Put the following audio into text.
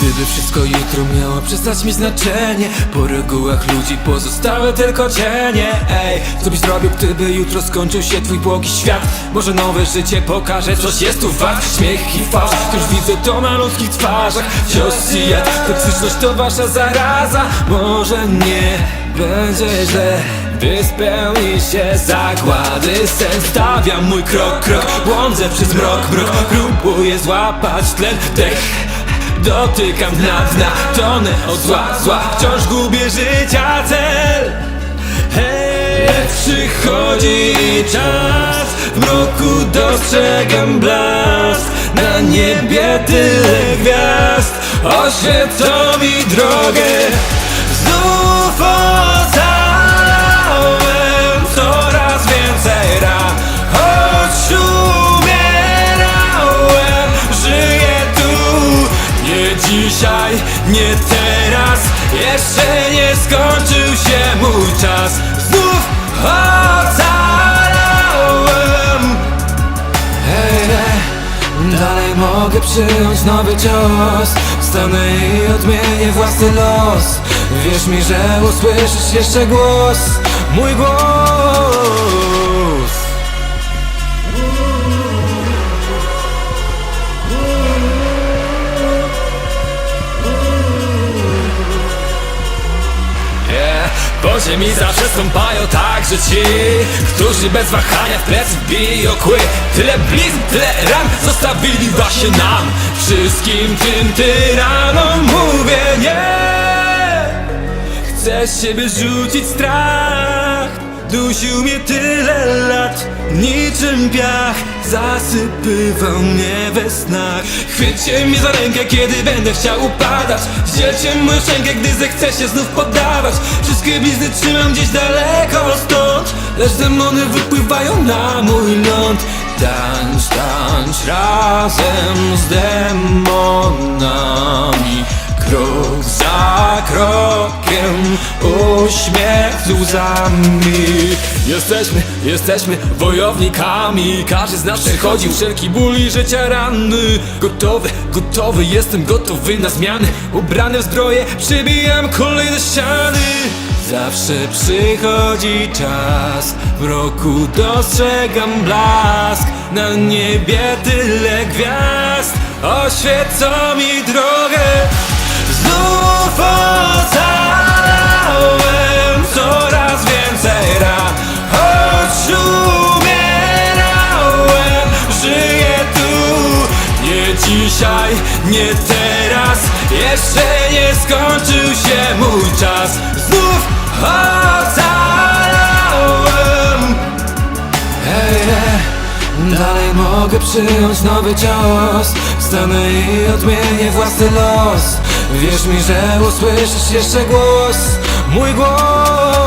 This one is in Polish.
Gdyby wszystko jutro miało przestać mieć znaczenie Po regułach ludzi pozostały tylko cienie. Ej, co byś zrobił, gdyby jutro skończył się twój błogi świat? Może nowe życie pokaże, coś jest tu wart. Śmiech i fałsz, już widzę to na ludzkich twarzach. Cios i jad, toksyczność to wasza zaraza. Może nie będzie źle gdy spełni się zakłady Sen stawiam mój krok, krok Błądzę przez mrok, mrok. Próbuję złapać tlen, dech Dotykam dna, dna Tonę od zła, zła. Wciąż gubię życia cel. Hej, przychodzi czas. W mroku dostrzegam blask. Na niebie tyle gwiazd. Oświecą mi drogę nie teraz Jeszcze nie skończył się mój czas. Znów ocalałem. Hej, dalej mogę przyjąć nowy cios. Stanę i odmienię własny los. Wierz mi, że usłyszysz jeszcze głos. Mój głos Po ziemi zawsze stąpają także ci Którzy bez wahania w plecy wbiją kły. Tyle blizn, tyle ran zostawili właśnie nam. Wszystkim tym tyranom mówię nie. Chcę z siebie rzucić strach. Dusił mnie tyle lat Niczym piach Zasypywał mnie we snach. Chwyćcie mnie za rękę, kiedy będę chciał upadać. Zdzielcie moją szczękę, gdy zechcę się znów poddawać. Wszystkie blizny trzymam gdzieś daleko stąd. Lecz demony wypływają na mój ląd. Tańcz, tańcz razem z demonami. Krok za krokiem, uśmiech z łzami. Jesteśmy, jesteśmy wojownikami. Każdy z nas przechodził wszelki ból i życia ranny. Gotowy, gotowy, jestem gotowy na zmiany. Ubrany w zbroję, przybijam kolejne ściany. Zawsze przychodzi czas. W roku dostrzegam blask. Na niebie tyle gwiazd. Oświecą mi drogę dzisiaj, nie teraz. Jeszcze nie skończył się mój czas. Znów ocalałem. Hej, hej, dalej mogę przyjąć nowy cios. Stanę i odmienię własny los. Wierz mi, że usłyszysz jeszcze głos. Mój głos